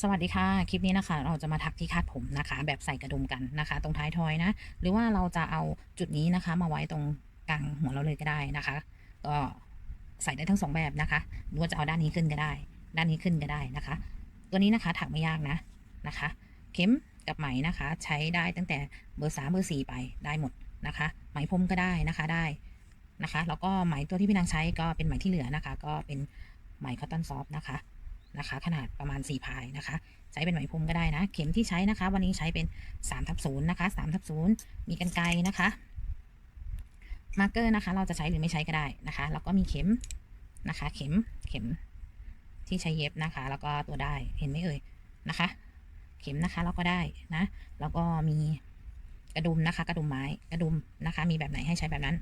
สวัสดีค่ะ คลิปนี้นะคะ เราจะมาถักที่คาดผมนะคะ แบบใส่กระดุมกันนะคะ ตรงท้ายทอยนะ หรือว่าเราจะเอาจุดนี้นะคะ มาไว้ตรงกลางหัวเราเลยก็ได้นะคะ ก็ใส่ได้ทั้งสองแบบนะคะหรือว่าจะเอาด้านนี้ขึ้นก็ได้ ด้านนี้ขึ้นก็ได้นะคะ ตัวนี้นะคะถักไม่ยากนะนะคะ เข็มกับไหมนะคะ ใช้ได้ตั้งแต่เบอร์สามเบอร์สี่ไปได้หมดนะคะ ไหมพรมก็ได้นะคะได้นะคะ แล้วก็ไหมตัวที่พี่นางใช้ก็เป็นไหมที่เหลือนะคะ ก็เป็นไหมคอตตอนซอฟนะคะ นะคะ ขนาดประมาณ 4 พายนะคะ ใช้เป็นไหมพรมก็ได้นะ เข็มที่ใช้นะคะ วันนี้ใช้เป็น3ทับศูนย์นะคะ3ทับศูนย์มีกันไกลนะคะมาร์กเกอร์นะคะ เราจะใช้หรือไม่ใช้ก็ได้นะคะแล้วก็มีเข็มนะคะ เข็มเข็มที่ใช้เย็บนะคะ แล้วก็ตัวได้เห็นไหมเอ่ยนะคะ เข็มนะคะแล้วก็ได้นะแล้วก็มีกระดุมนะคะ กระดุมไม้กระดุมนะคะ มีแบบไหนให้ใช้แบบนั้น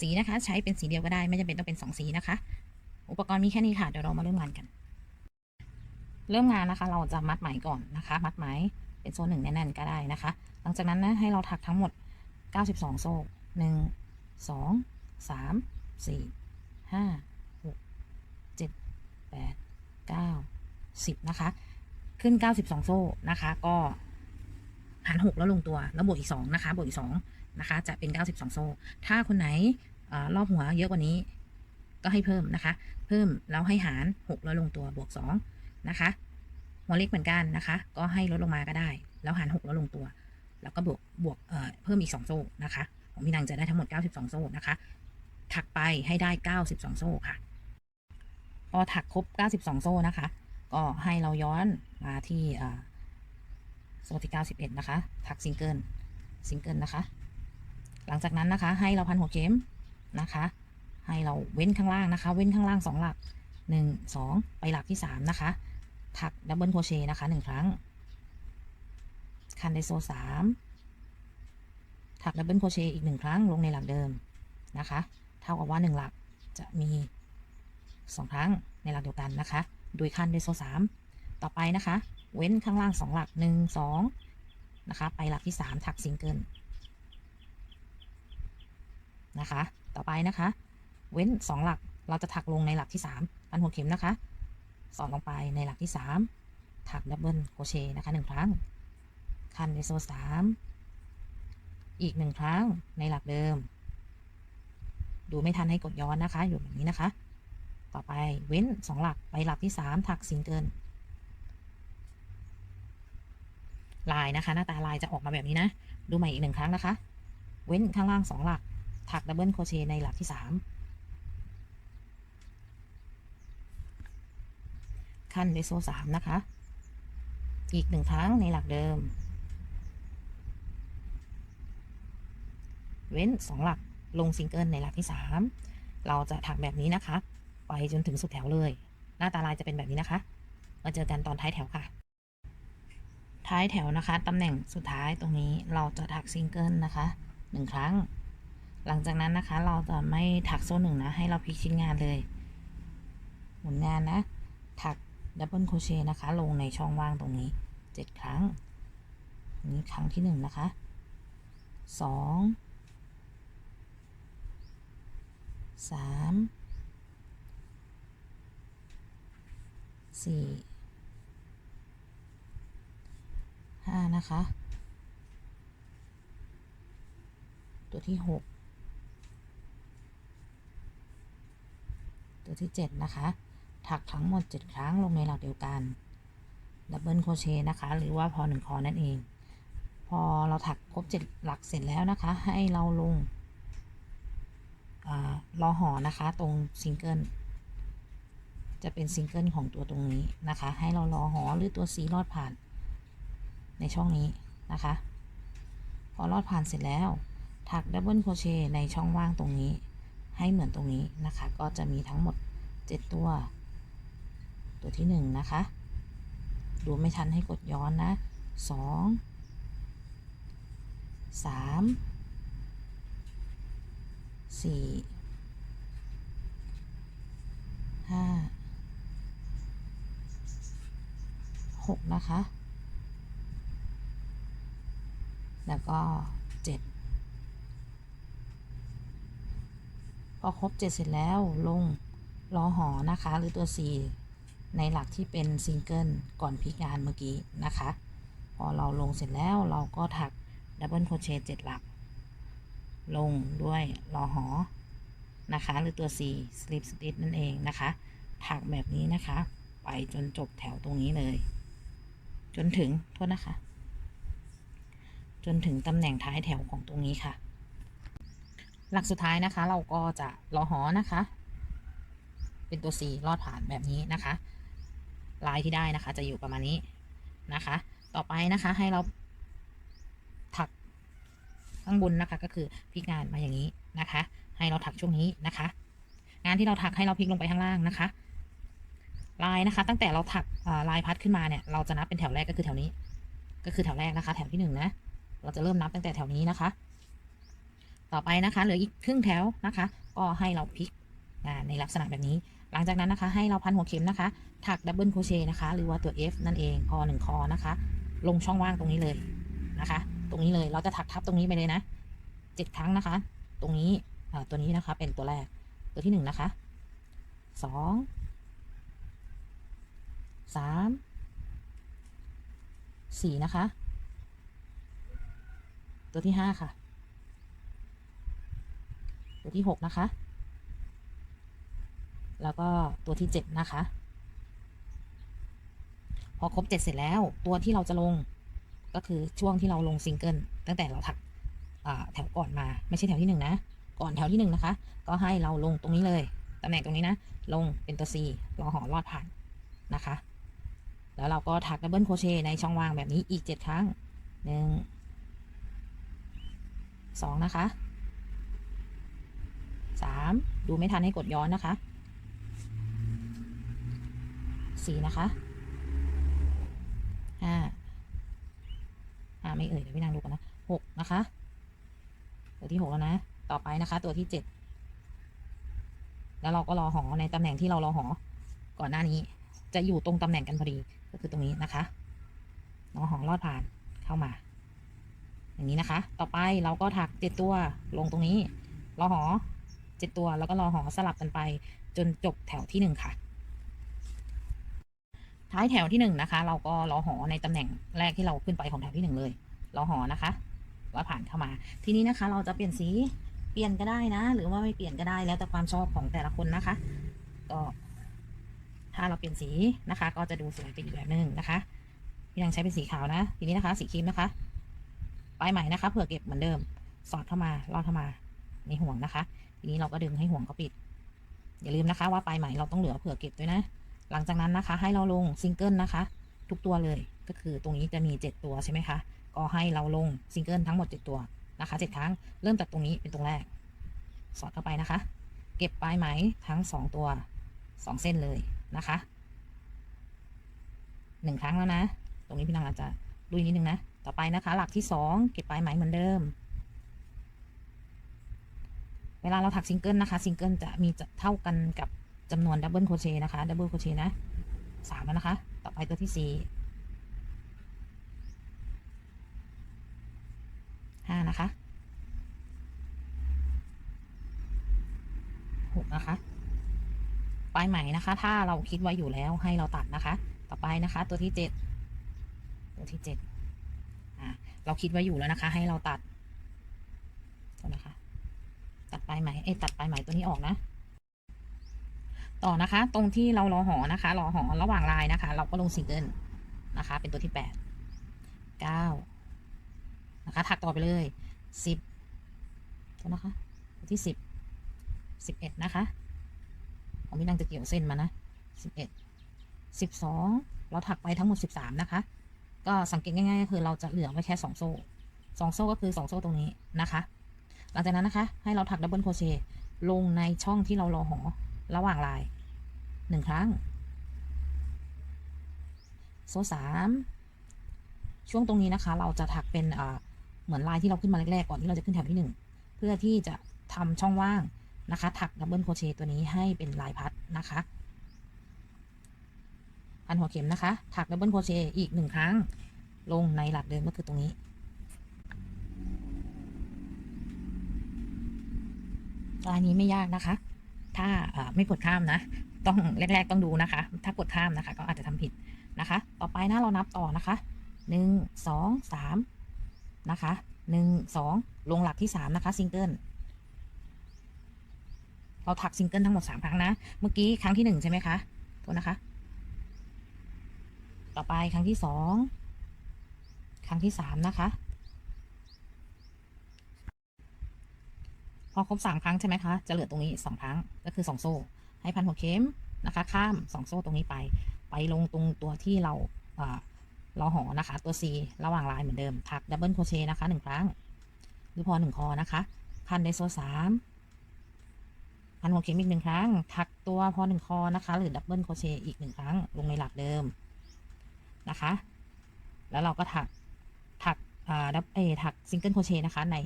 สีนะคะ ใช้เป็นสีเดียวก็ได้ ไม่จำเป็นต้องเป็นสองสีนะคะ อุปกรณ์มีแค่นี้ค่ะ เดี๋ยวเรามาเริ่มงานกัน เริ่มงานนะคะ เราจะมัดไหมก่อนนะคะ มัดไหมเป็นโซ่หนึ่งแน่นๆก็ได้นะคะ หลังจากนั้นนะให้เราถักทั้งหมด 92 โซ่หนึ่งสองสามสี่ห้าหกเจ็ดแปดเก้าสิบนะคะ ขึ้น 92 โซ่นะคะ ก็หารหกแล้วลงตัว แล้วบวกอีกสองนะคะ บวกอีกสองนะคะ จะเป็น 92 โซ่ ถ้าคนไหนอรอบหัวเยอะกว่านี้ ก็ให้เพิ่มนะคะ เพิ่มแล้วให้หารหกแล้วลงตัวบวกสอง นะคะหัวเล็กเหมือนกันนะคะ ก็ให้ลดลงมาก็ได้ แล้วหารหกแล้วลงตัว แล้วก็บวกบวกเเพิ่มอีก 2 โซ่นะคะของพี่นางจะได้ทั้งหมด 92 โซ่นะคะถักไปให้ได้ 92 โซ่ค่ะพอถักครบ 92 โซ่นะคะ ก็ให้เราย้อนมาที่โซ่ที่ 91 นะคะ ถักซิงเกิลซิงเกิลนะคะ หลังจากนั้นนะคะ ให้เราพันหัวเข็มนะคะ ให้เราเว้นข้างล่างนะคะ เว้นข้างล่างสองหลักหนึ่งสองไปหลักที่สามนะคะ ถักดับเบิลโครเชต์นะคะหนึ่งครั้ง คันไดโซสามถักดับเบิลโครเชต์อีกหนึ่งครั้งลงในหลักเดิมนะคะ เท่ากับว่าหนึ่งหลักจะมีสองครั้งในหลักเดียวกันนะคะโดยคันไดโซสามต่อไปนะคะ เว้นข้างล่างสองหลักหนึ่งสองนะคะไปหลักที่สามถักซิงเกิลนะคะ ต่อไปนะคะ เว้นสองหลักเราจะถักลงในหลักที่สามพันหัวเข็มนะคะ สอดลงไปในหลักที่ 3 ถักดับเบิลโคเชนะคะ1ครั้ง คันในโซ่3อีก 1 ครั้งในหลักเดิม ดูไม่ทันให้กดย้อนนะคะ อยู่แบบนี้นะคะ ต่อไปเว้น 2 หลักไปหลักที่ 3 ถักซิงเกิลลายนะคะ หน้าตาลายจะออกมาแบบนี้นะ ดูใหม่อีกหนึ่งครั้งนะคะ เว้นข้างล่าง 2 หลัก ถักดับเบิลโคเชในหลักที่ 3 ขั้นในโซ่สามนะคะ อีกหนึ่งครั้งในหลักเดิม เว้นสองหลักลงซิงเกิลในหลักที่สามเราจะถักแบบนี้นะคะ ไปจนถึงสุดแถวเลย หน้าตาลายจะเป็นแบบนี้นะคะ มาเจอกันตอนท้ายแถวค่ะ ท้ายแถวนะคะตำแหน่งสุดท้ายตรงนี้เราจะถักซิงเกิลนะคะหนึ่งครั้ง หลังจากนั้นนะคะ เราจะไม่ถักโซ่หนึ่งนะ ให้เราพลิกชิ้นงานเลย หมุนงานนะ ถัก ดับเบิลโคเชต์นะคะ ลงในช่องว่างตรงนี้เจ็ดครั้ง นี้ครั้งที่หนึ่งนะคะสองสามสี่ห้านะคะ ตัวที่หกตัวที่เจ็ดนะคะ ถักทั้งหมด 7 ครั้งลงในหลักเดียวกันดับเบิลโคเชต์นะคะ หรือว่าพอหนึ่งคอนั่นเอง พอเราถักครบ 7 หลักเสร็จแล้วนะคะ ให้เราลงรอห่อนะคะตรงซิงเกิลจะเป็นซิงเกิลของตัวตรงนี้นะคะ ให้เรารอหอหรือตัวซีลอดผ่าน ในช่องนี้นะคะ พอลอดผ่านเสร็จแล้ว ถักดับเบิลโคเชต์ในช่องว่างตรงนี้ ให้เหมือนตรงนี้นะคะ ก็จะมีทั้งหมด 7 ตัว ตัวที่1นะคะดูไม่ทันให้กดย้อนนะ2 3 4 5 6นะคะ แล้วก็7พอครบ7เสร็จแล้วลงรอหอนะคะ หรือตัว4 ในหลักที่เป็นซิงเกิลก่อนพิกงานเมื่อกี้นะคะ พอเราลงเสร็จแล้วเราก็ถักดับเบิลโคเชต์เจ็ดหลัก ลงด้วยรอหอนะคะ หรือตัว C slip stitch นั่นเองนะคะ ถักแบบนี้นะคะ ไปจนจบแถวตรงนี้เลย จนถึงโทษนะคะ จนถึงตำแหน่งท้ายแถวของตรงนี้ค่ะ หลักสุดท้ายนะคะ เราก็จะรอหอนะคะ เป็นตัว C ลอดผ่านแบบนี้นะคะ ลายที่ได้นะคะ จะอยู่ประมาณนี้นะคะ ต่อไปนะคะให้เราถักข้างบนนะคะก็คือพลิกงานมาอย่างนี้นะคะ ให้เราถักช่วงนี้นะคะ งานที่เราถักให้เราพลิกลงไปข้างล่างนะคะ ลายนะคะ ตั้งแต่เราถักลายพัดขึ้นมาเนี่ย เราจะนับเป็นแถวแรกก็คือแถวนี้ ก็คือแถวแรกนะคะ แถวที่หนึ่งนะเราจะเริ่มนับตั้งแต่แถวนี้นะคะ ต่อไปนะคะเหลืออีกครึ่งแถวนะคะ ก็ให้เราพลิกงานในลักษณะแบบนี้ หลังจากนั้นนะคะ ให้เราพันหัวเข็มนะคะ ถักดับเบิลโครเชต์นะคะ หรือว่าตัว F นั่นเองคอหนึ่งคอนะคะ ลงช่องว่างตรงนี้เลยนะคะ ตรงนี้เลยเราจะถักทับตรงนี้ไปเลยนะเจ็ดครั้งนะคะ ตรงนี้ตัวนี้นะคะเป็นตัวแรกตัวที่หนึ่งนะคะสองสามสี่นะคะ ตัวที่ห้าค่ะ ตัวที่หกนะคะ แล้วก็ตัวที่เจ็ดนะคะ พอครบเจ็ดเสร็จแล้วตัวที่เราจะลงก็คือช่วงที่เราลงซิงเกิลตั้งแต่เราถักแถวก่อนมาไม่ใช่แถวที่หนึ่งนะ ก่อนแถวที่หนึ่งนะคะ ก็ให้เราลงตรงนี้เลยตำแหน่งตรงนี้นะ ลงเป็นตัว C รอหอลอดผ่านนะคะ แล้วเราก็ถักดับเบิลโคเชในช่องว่างแบบนี้อีกเจ็ดครั้งหนึ่งสองนะคะสามดูไม่ทันให้กดย้อนนะคะ สี่นะคะห้าห้าไม่เอ่ยเดี๋ยวพี่นางดูก่อนนะหกนะคะ ตัวที่หกแล้วนะ ต่อไปนะคะ ตัวที่เจ็ดแล้วเราก็รอหอในตำแหน่งที่เรารอหอ ก่อนหน้านี้ จะอยู่ตรงตำแหน่งกันพอดีก็คือตรงนี้นะคะรอหอลอดผ่านเข้ามา อย่างนี้นะคะ ต่อไปเราก็ถักเจ็ดตัวลงตรงนี้รอหอเจ็ดตัวแล้วก็รอหอสลับกันไป จนจบแถวที่หนึ่งค่ะ ท้ายแถวที่หนึ่งนะคะ เราก็รอหอในตำแหน่งแรกที่เราขึ้นไปของแถวที่หนึ่งเลยรอหอนะคะว่าผ่านเข้ามา ทีนี้นะคะ เราจะเปลี่ยนสีเปลี่ยนก็ได้นะ หรือว่าไม่เปลี่ยนก็ได้แล้วแต่ความชอบของแต่ละคนนะคะ ก็ถ้าเราเปลี่ยนสีนะคะ ก็จะดูสวยไปอีกแบบหนึ่งนะคะพี่นางใช้เป็นสีขาวนะ ทีนี้นะคะ สีครีมนะคะปลายไหม่นะคะเผื่อเก็บเหมือนเดิม สอดเข้ามาลอดเข้ามาในห่วงนะคะ ทีนี้เราก็ดึงให้ห่วงเขาปิด อย่าลืมนะคะ ว่าปลายไหม่เราต้องเหลือเผื่อเก็บด้วยนะ หลังจากนั้นนะคะ ให้เราลงซิงเกิลนะคะ ทุกตัวเลยก็คือตรงนี้จะมี 7 ตัวใช่ไหมคะก็ให้เราลงซิงเกิลทั้งหมด 7 ตัวนะคะ7ครั้งเริ่มจากตรงนี้เป็นตรงแรก สอดเข้าไปนะคะ เก็บปลายไหมทั้ง 2 ตัว 2 เส้นเลยนะคะหนึ่งครั้งแล้วนะ ตรงนี้พี่นางอาจจะลุยนิดนึงนะต่อไปนะคะ หลักที่ 2 เก็บปลายไหมเหมือนเดิม เวลาเราถักซิงเกิลนะคะซิงเกิลจะมีจะเท่ากันกับ จำนวนดับเบิลโคเชนะคะดับเบิลโคเชนะสามแล้วนะคะ ต่อไปตัวที่สี่ห้านะคะหกนะคะ ปลายไหมนะคะ ถ้าเราคิดไว้อยู่แล้วให้เราตัดนะคะ ต่อไปนะคะ ตัวที่เจ็ดตัวที่เจ็ดอ่าเราคิดไว้อยู่แล้วนะคะ ให้เราตัดนะคะ ตัดปลายไหมเอ้ตัดปลายไหมตัวนี้ออกนะ ต่อนะคะ ตรงที่เรารอหอนะคะรอหอระหว่างลายนะคะ เราก็ลงซิงเกิลนะคะ เป็นตัวที่แปดเก้านะคะ ถักต่อไปเลยสิบตัวนะคะตัวที่สิบสิบเอ็ดนะคะของพี่นางจะเกี่ยวเส้นมานะสิบเอ็ดสิบสองเราถักไปทั้งหมดสิบสามนะคะ ก็สังเกตง่ายๆก็คือเราจะเหลือไว้แค่สองโซ่สองโซ่ก็คือสองโซ่ตรงนี้นะคะ หลังจากนั้นนะคะ ให้เราถักดับเบิลโครเชต์ลงในช่องที่เรารอหอ ระหว่างลายหนึ่งครั้ง โซ่สามช่วงตรงนี้นะคะ เราจะถักเป็นเหมือนลายที่เราขึ้นมาแรกๆก่อนที่เราจะขึ้นแถวที่หนึ่งเพื่อที่จะทำช่องว่างนะคะ ถักดับเบิลโคเชต์ตัวนี้ให้เป็นลายพัดนะคะพันหัวเข็มนะคะ ถักดับเบิลโคเชต์อีกหนึ่งครั้ง ลงในหลักเดิมก็คือตรงนี้ ลายนี้ไม่ยากนะคะ ถ้าไม่กดข้ามนะ ต้องแรก ๆ ต้องดูนะคะ ถ้ากดข้ามนะคะ ก็อาจจะทำผิดนะคะ ต่อไปนะเรานับต่อนะคะหนึ่งสองสามนะคะหนึ่งสองลงหลักที่สามนะคะซิงเกิลเราถักซิงเกิลทั้งหมดสามครั้งนะ เมื่อกี้ครั้งที่หนึ่งใช่ไหมคะโทษนะคะ ต่อไปครั้งที่สองครั้งที่สามนะคะ พอครบสามครั้งใช่ไหมคะ จะเหลือตรงนี้สองครั้งก็คือสองโซ่ ให้พันหัวเข็มนะคะ ข้ามสองโซ่ตรงนี้ไป ไปลงตรงตัวที่เราเราห่อนะคะ ตัว C ระหว่างลายเหมือนเดิม ถักดับเบิลโคเชนะคะหนึ่งครั้ง หรือพอหนึ่งคอนะคะ พันไดโซ่สามพันหัวเข็มอีกหนึ่งครั้ง ถักตัวพอหนึ่งคอนะคะ หรือดับเบิลโคเชอีกหนึ่งครั้ง ลงในหลักเดิมนะคะ แล้วเราก็ถักถักอ่าดับเอถักซิงเกิลโคเชนะคะ ใน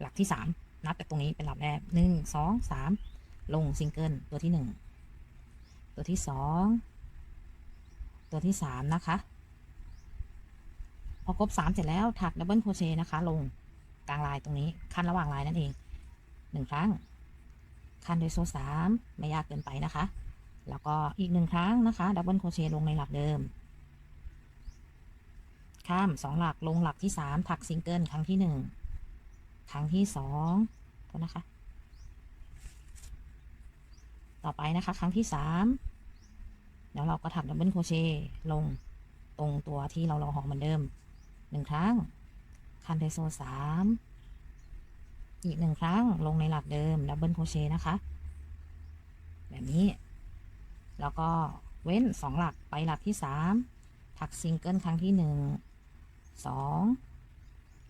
หลักที่สาม นับจากตรงนี้เป็นหลักแรกหนึ่งสองสามลงซิงเกิลตัวที่หนึ่งตัวที่สองตัวที่สามนะคะพอครบสามเสร็จแล้วถักดับเบิลโครเชต์นะคะ ลงกลางลายตรงนี้ขั้นระหว่างลายนั่นเองหนึ่งครั้งคันโดยโซ่สามไม่ยากเกินไปนะคะ แล้วก็อีกหนึ่งครั้งนะคะดับเบิลโครเชต์ลงในหลักเดิม ข้ามสองหลักลงหลักที่สามถักซิงเกิลครั้งที่หนึ่ง ครั้งที่สองโทษนะคะ ต่อไปนะคะ ครั้งที่สามแล้วเราก็ถักดับเบิลโคเชต์ลงตรงตัวที่เรารอหอเหมือนเดิมหนึ่งครั้ง คันไดโซสามอีกหนึ่งครั้งลงในหลักเดิมดับเบิลโคเชต์นะคะ แบบนี้ แล้วก็เว้นสองหลักไปหลักที่สามถักซิงเกิลครั้งที่หนึ่งสอง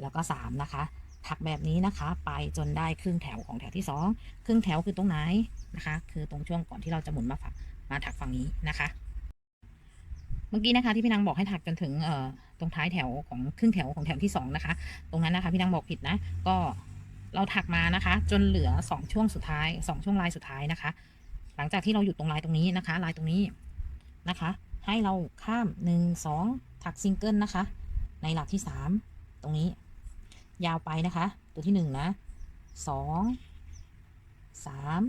แล้วก็สามนะคะ ถักแบบนี้นะคะ ไปจนได้ครึ่งแถวของแถวที่สองครึ่งแถวคือตรงไหนนะคะ คือตรงช่วงก่อนที่เราจะหมุนมาฝักมาถักฝั่งนี้นะคะ เมื่อกี้นะคะที่พี่นางบอกให้ถักจนถึงเอ่อตรงท้ายแถวของครึ่งแถวของแถวที่สองนะคะ ตรงนั้นนะคะพี่นางบอกผิดนะ ก็เราถักมานะคะ จนเหลือสองช่วงสุดท้ายสองช่วงลายสุดท้ายนะคะ หลังจากที่เราหยุดตรงลายตรงนี้นะคะ ลายตรงนี้นะคะ ให้เราข้ามหนึ่งสองถักซิงเกิลนะคะ ในหลักที่สามตรงนี้ ยาวไปนะคะ ตัวที่หนึ่งนะสองสาม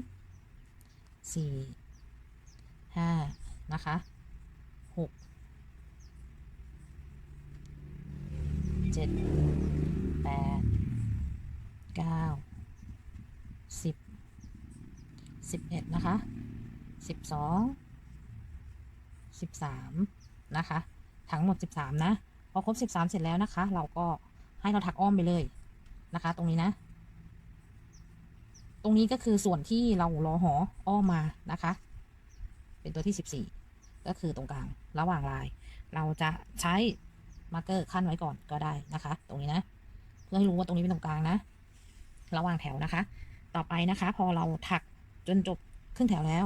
สี่ห้านะคะหกเจ็ดแปดเก้าสิบสิบเอ็ดนะคะสิบสองสิบสามนะคะ ทั้งหมดสิบสามนะ พอครบสิบสามเสร็จแล้วนะคะ เราก็ ให้เราถักอ้อมไปเลยนะคะ ตรงนี้นะ ตรงนี้ก็คือส่วนที่เรารอหออ้อมมานะคะ เป็นตัวที่สิบสี่ก็คือตรงกลางระหว่างลาย เราจะใช้มาร์กเกอร์ขั้นไว้ก่อนก็ได้นะคะ ตรงนี้นะ เพื่อให้รู้ว่าตรงนี้เป็นตรงกลางนะ ระหว่างแถวนะคะ ต่อไปนะคะ พอเราถักจนจบครึ่งแถวแล้ว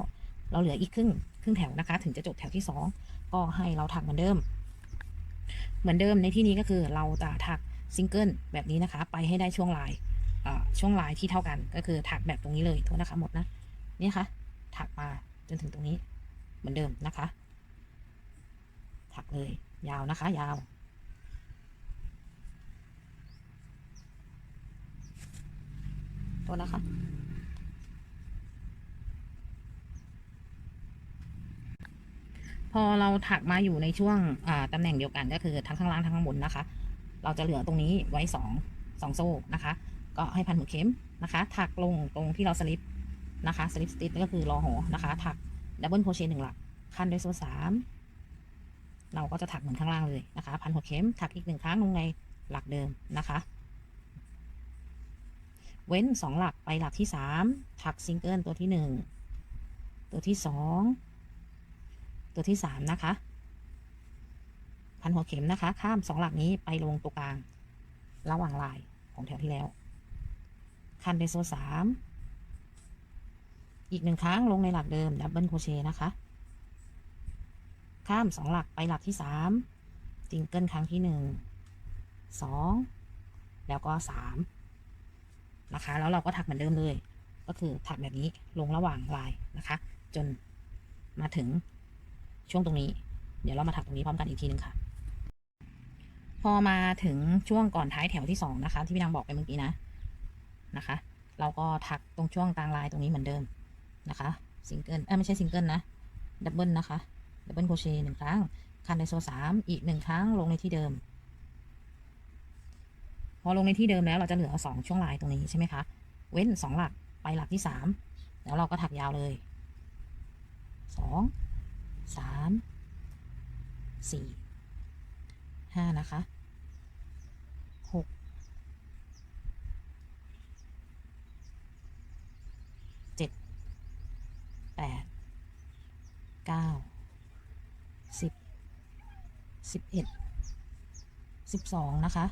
เราเหลืออีกครึ่งครึ่งแถวนะคะ ถึงจะจบแถวที่สองก็ให้เราถักเหมือนเดิม เหมือนเดิมในที่นี้ก็คือเราจะถัก ซิงเกิลแบบนี้นะคะ ไปให้ได้ช่วงลายช่วงลายที่เท่ากันก็คือถักแบบตรงนี้เลยโทษนะคะหมดนะนี่ค่ะ ถักมาจนถึงตรงนี้เหมือนเดิมนะคะ ถักเลย ยาวนะคะ ยาวตัวนะคะพอเราถักมาอยู่ในช่วงตำแหน่งเดียวกันก็คือทั้งข้างล่างทั้งข้างบนนะคะ เราจะเหลือตรงนี้ไว้สองสองโซ่นะคะ ก็ให้พันหัวเข็มนะคะ ถักลงตรงที่เราสลิปนะคะสลิปสติชก็คือรอหอนะคะ ถักดับเบิลโคเชต์หนึ่งหลักคันด้วยโซ่สามเราก็จะถักเหมือนข้างล่างเลยนะคะ พันหัวเข็มถักอีกหนึ่งครั้งลงในหลักเดิมนะคะ เว้นสองหลักไปหลักที่สามถักซิงเกิลตัวที่หนึ่งตัวที่สองตัวที่สามนะคะ พันหัวเข็มนะคะ ข้ามสองหลักนี้ไปลงตัวกลาง ระหว่างลายของแถวที่แล้ว คันไดโซ่สามอีกหนึ่งครั้งลงในหลักเดิมดับเบิลโคเชนะคะ ข้ามสองหลักไปหลักที่สามซิงเกิลครั้งที่หนึ่งสองแล้วก็สามนะคะ แล้วเราก็ถักเหมือนเดิมเลย ก็คือถักแบบนี้ลงระหว่างลายนะคะ จนมาถึงช่วงตรงนี้ เดี๋ยวเรามาถักตรงนี้พร้อมกันอีกทีหนึ่งค่ะ อมาถึงช่วงก่อนท้ายแถวที่สองนะคะ ที่พี่นางบอกไปเมื่อกี้นะนะคะ เราก็ถักตรงช่วงกลางลายตรงนี้เหมือนเดิมนะคะซิงเกิลเอ้ยไม่ใช่ซิงเกิลนะดับเบิลนะคะดับเบิลโครเชต์หนึ่งครั้งคันไดโซสามอีกหนึ่งครั้งลงในที่เดิม พอลงในที่เดิมแล้วเราจะเหลือสองช่วงลายตรงนี้ใช่ไหมคะ เว้นสองหลักไปหลักที่สามแล้วเราก็ถักยาวเลยสองสามสี่ห้านะคะหกเจ็ด แปดเก้าสิบสิบเอ็ดสิบสองนะคะ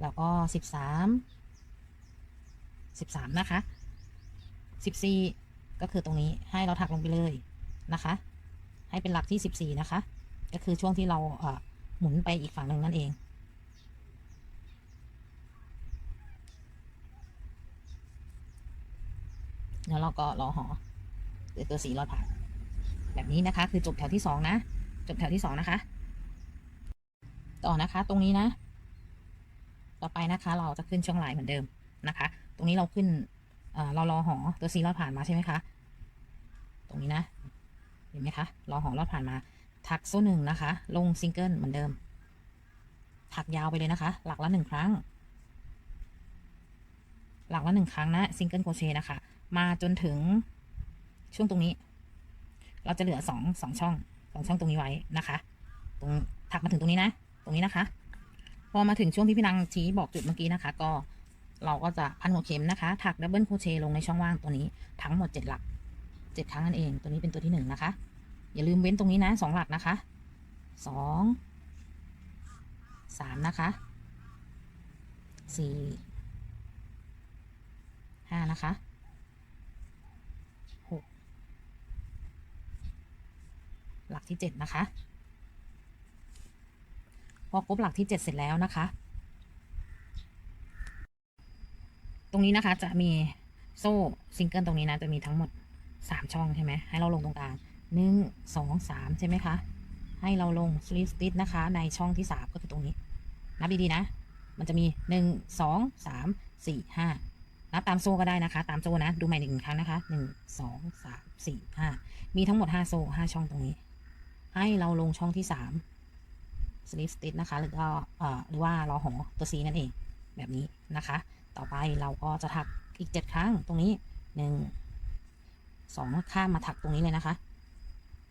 แล้วก็สิบสามสิบสามนะคะสิบสี่ก็คือตรงนี้ให้เราถักลงไปเลยนะคะ ให้เป็นหลักที่สิบสี่นะคะ ก็คือช่วงที่เราเหมุนไปอีกฝั่งหนึ่งนั่นเองแล้วเราก็รอหอ หรือตัวสีรอดผ่านแบบนี้นะคะ คือจบแถวที่สองนะ จบแถวที่สองนะคะ ต่อนะคะ ตรงนี้นะ ต่อไปนะคะ เราจะขึ้นช่วงลายเหมือนเดิมนะคะ ตรงนี้เราขึ้นเอ่อรารอหอตัวซีรอดผ่านมาใช่ไหมคะ ตรงนี้นะ เห็นไหมคะรอหอรอดผ่านมา ถักโซ่หนึ่งนะคะ ลงซิงเกิลเหมือนเดิม ถักยาวไปเลยนะคะ หลักละหนึ่งครั้ง หลักละหนึ่งครั้งนะซิงเกิลโครเชต์นะคะ มาจนถึง ช่วงตรงนี้ เราจะเหลือสองสองช่องสองช่องตรงนี้ไว้นะคะ ตรงถักมาถึงตรงนี้นะ ตรงนี้นะคะ พอมาถึงช่วงที่พี่นางชี้บอกจุดเมื่อกี้นะคะ ก็เราก็จะพันหัวเข็มนะคะ ถักดับเบิลโคเชลงในช่องว่างตัวนี้ทั้งหมดเจ็ดหลักเจ็ดครั้งนั่นเอง ตัวนี้เป็นตัวที่หนึ่งนะคะ อย่าลืมเว้นตรงนี้นะสองหลักนะคะสองสามนะคะสี่ห้านะคะหก หลักที่เจ็ดนะคะ พอครบหลักที่เจ็ดเสร็จแล้วนะคะ ตรงนี้นะคะจะมีโซ่ซิงเกิลตรงนี้นะจะมีทั้งหมดสามช่องใช่ไหมให้เราลงตรงกลางหนึ่งสองสามใช่ไหมคะ ให้เราลงสลิปสติ t นะคะ ในช่องที่สามก็คือตรงนี้ นับดีๆนะ มันจะมีหนึ่งสองสามสี่ห้านับตามโซ่ก็ได้นะคะ ตามโซ่นะ ดูใหม่หนึ่งครั้งนะคะหนึ่งสองสามสี่ห้ามีทั้งหมดห้าโซ่ห้าช่องตรงนี้ ให้เราลงช่องที่สามสลิปสติ t นะคะหรือก็เอ่อหรือว่ารอหอตัวซีนั่นเองแบบนี้นะคะ ต่อไปเราก็จะถักอีกเจ็ดครั้งตรงนี้หนึ่งสองข้ามมาถักตรงนี้เลยนะคะ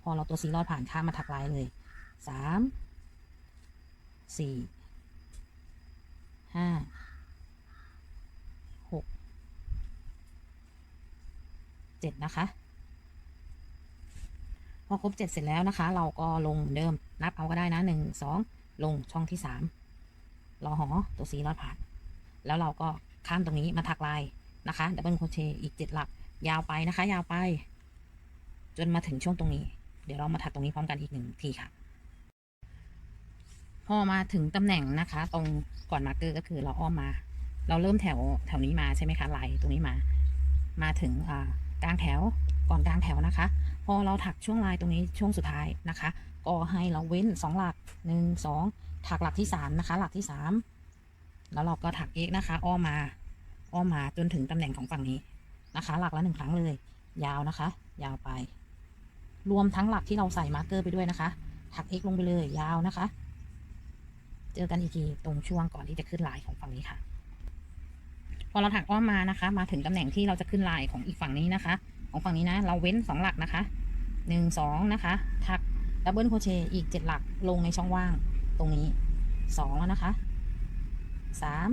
พอเราตัวซีรอดผ่านข้ามมาถักลายเลยสามสี่ห้าหกเจ็ดนะคะ อครบเจ็ดเสร็จแล้วนะคะ เราก็ลงเหมือนเดิม นับเอาก็ได้นะหนึ่งสองลงช่องที่สามรอหอตัวซีรอดผ่าน แล้วเราก็ข้ามตรงนี้มาถักลายนะคะดับเบิลโคเชอีกเจ็ดหลัก ยาวไปนะคะ ยาวไป จนมาถึงช่วงตรงนี้ เดี๋ยวเรามาถักตรงนี้พร้อมกันอีกหนึ่งทีค่ะ พอมาถึงตำแหน่งนะคะ ตรงก่อนมาร์กเกอร์ก็คือเราอ้อมมา เราเริ่มแถวแถวนี้มาใช่ไหมคะลายตรงนี้มา มาถึงอ่ากลางแถวก่อนกลางแถวนะคะ พอเราถักช่วงลายตรงนี้ช่วงสุดท้ายนะคะ ก็ให้เราเว้นสองหลักหนึ่งสองถักหลักที่สามนะคะ หลักที่สามแล้วเราก็ถักเอกนะคะ อ้อมมาอ้อมมาจนถึงตำแหน่งของฝั่งนี้นะคะ หลักละหนึ่งครั้งเลย ยาวนะคะ ยาวไป รวมทั้งหลักที่เราใส่มาร์กเกอร์ไปด้วยนะคะ ถักเอกลงไปเลยยาวนะคะ เจอกันอีกทีตรงช่วงก่อนที่จะขึ้นลายของฝั่งนี้ค่ะ พอเราถักอ้อมมานะคะ มาถึงตำแหน่งที่เราจะขึ้นลายของอีกฝั่งนี้นะคะ ของฝั่งนี้นะ เราเว้นสองหลักนะคะหนึ่งสองนะคะถักดับเบิลโครเชต์อีกเจ็ดหลักลงในช่องว่างตรงนี้สองแล้วนะคะสาม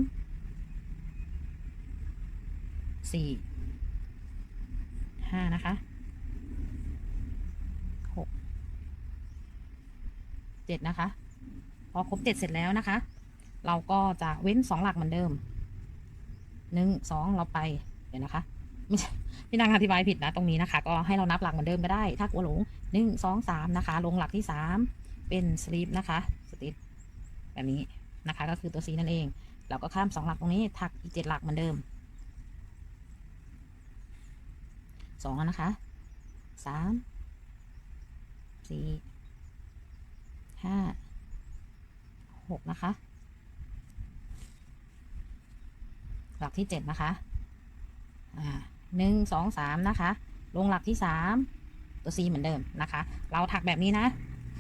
สี่ห้านะคะหกเจ็ดนะคะ พอครบเจ็ดเสร็จแล้วนะคะ เราก็จะเว้นสองหลักเหมือนเดิมหนึ่งสองเราไป เดี๋ยวนะคะ พี่นางอธิบายผิดนะตรงนี้นะคะ ก็ให้เรานับหลักเหมือนเดิมก็ได้ ถ้ากลัวหลงหนึ่งสองสามนะคะ ลงหลักที่สามเป็นสลีปนะคะสติปแบบนี้นะคะ ก็คือตัวซีนั่นเอง เราก็ข้ามสองหลักตรงนี้ถักอีกเจ็ดหลักเหมือนเดิมสองนะคะสามสี่ห้าหกนะคะ หลักที่เจ็ดนะคะ อ่า หนึ่งสองสามนะคะ ลงหลักที่สามตัว C เหมือนเดิมนะคะ เราถักแบบนี้นะ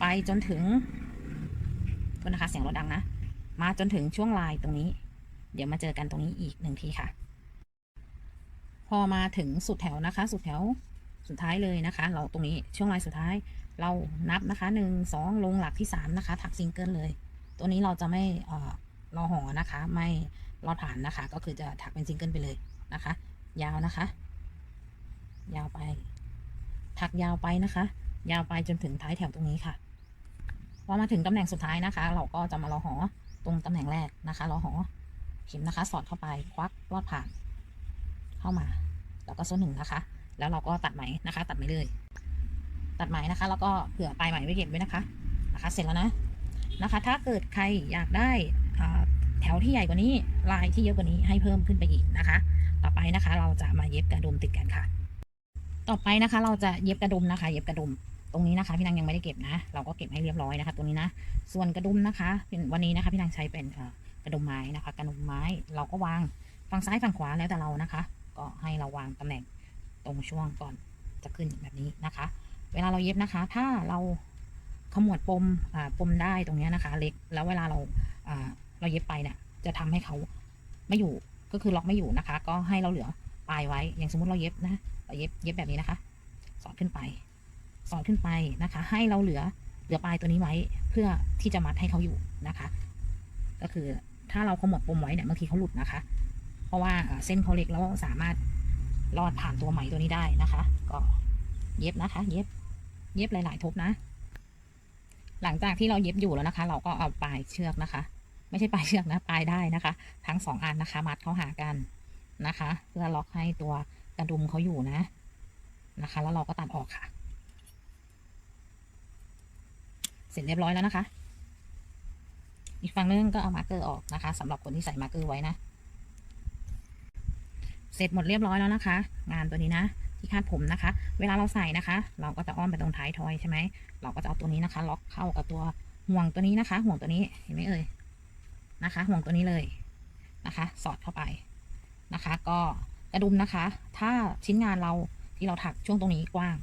ไปจนถึงก็นะคะเสียงรถดังนะ มาจนถึงช่วงลายตรงนี้ เดี๋ยวมาเจอกันตรงนี้อีกหนึ่งทีค่ะ พอมาถึงสุดแถวนะคะ สุดแถวสุดท้ายเลยนะคะ เราตรงนี้ช่วงลายสุดท้ายเรานับนะคะหนึ่งสองลงหลักที่สามนะคะ ถักซิงเกิลเลย ตัวนี้เราจะไม่เอ่อรอหอนะคะ ไม่รอฐานนะคะ ก็คือจะถักเป็นซิงเกิลไปเลยนะคะ ยาวนะคะ ยาวไป ถักยาวไปนะคะ ยาวไปจนถึงท้ายแถวตรงนี้ค่ะพอมาถึงตำแหน่งสุดท้ายนะคะ เราก็จะมารอหอตรงตำแหน่งแรกนะคะรอหอเข็มนะคะ สอดเข้าไปควักลอดผ่าน เข้ามา แล้วก็โซ่หนึ่งนะคะ แล้วเราก็ตัดไหมนะคะ ตัดไหมเลย ตัดไหมนะคะ แล้วก็เผื่อปลายไหมไว้เก็บไว้นะคะ นะคะ เสร็จแล้วนะนะคะ ถ้าเกิดใครอยากได้แถวที่ใหญ่กว่านี้ลายที่เยอะกว่านี้ให้เพิ่มขึ้นไปอีกนะคะ ต่อไปนะคะ เราจะมาเย็บกระดุมติดกันค่ะ ต่อไปนะคะ เราจะเย็บกระดุมนะคะ เย็บกระดุมตรงนี้นะคะ พี่นางยังไม่ได้เก็บนะ เราก็เก็บให้เรียบร้อยนะคะ ตรงนี้นะ ส่วนกระดุมนะคะเป็นวันนี้นะคะพี่นางใช้เป็นกระดุมไม้นะคะ กระดุมไม้เราก็วางฝั่งซ้ายฝั่งขวาแล้วแต่เรานะคะ ก็ให้เราวางตำแหน่งตรงช่วงก่อนจะขึ้นแบบนี้นะคะ เวลาเราเย็บนะคะ ถ้าเราขมวดปมปมได้ตรงนี้นะคะ เล็กแล้วเวลาเราอ่าเราเย็บไปเนี่ยจะทำให้เขาไม่อยู่ ก็คือล็อกไม่อยู่นะคะ ก็ให้เราเหลือปลายไว้ อย่างสมมติเราเย็บนะเราเย็บเย็บแบบนี้นะคะ สอดขึ้นไป สอดขึ้นไปนะคะ ให้เราเหลือเหลือปลายตัวนี้ไว้ เพื่อที่จะมัดให้เขาอยู่นะคะ ก็คือถ้าเราขมวดปมไว้เนี่ยบางทีเขาหลุดนะคะ เพราะว่าอ่าเส้นเขาเล็กแล้วสามารถลอดผ่านตัวไหมตัวนี้ได้นะคะ ก็เย็บนะคะ เย็บ เย็บหลาย ๆ ทบนะ หลังจากที่เราเย็บอยู่แล้วนะคะ เราก็เอาปลายเชือกนะคะ ไม่ใช่ปลายเชือกนะปลายได้นะคะ ทั้งสองอันนะคะ มัดเข้าหากันนะคะ เพื่อล็อกให้ตัวกระดุมเขาอยู่นะนะคะ แล้วเราก็ตัดออกค่ะ เสร็จเรียบร้อยแล้วนะคะ อีกฝั่งนึงก็เอามาร์เกอร์ออกนะคะสำหรับคนที่ใส่มาร์เกอร์ไว้นะ เสร็จหมดเรียบร้อยแล้วนะคะ งานตัวนี้นะที่คาดผมนะคะ เวลาเราใส่นะคะ เราก็จะอ้อมไปตรงท้ายทอยใช่ไหมเราก็จะเอาตัวนี้นะคะ ล็อกเข้ากับตัวห่วงตัวนี้นะคะ ห่วงตัวนี้เห็นไหมเอ่ย นะคะ ห่วงตัวนี้เลยนะคะ สอดเข้าไปนะคะ ก็กระดุมนะคะ ถ้าชิ้นงานเราที่เราถักช่วงตรงนี้กว้าง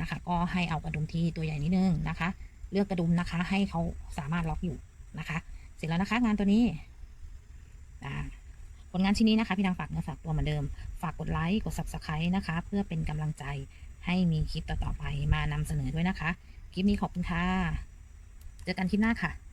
นะคะ ก็ให้เอากระดุมที่ตัวใหญ่นิดนึงนะคะ เลือกกระดุมนะคะ ให้เขาสามารถล็อกอยู่นะคะ เสร็จแล้วนะคะ งานตัวนี้ผลงานชิ้นนี้นะคะ พี่นางฝากเนื้อฝากตัวเหมือนเดิม ฝากกดไลค์กด subscribe นะคะ เพื่อเป็นกำลังใจให้มีคลิปต่อๆไปมานำเสนอด้วยนะคะ คลิปนี้ขอบคุณค่ะ เจอกันคลิปหน้าค่ะ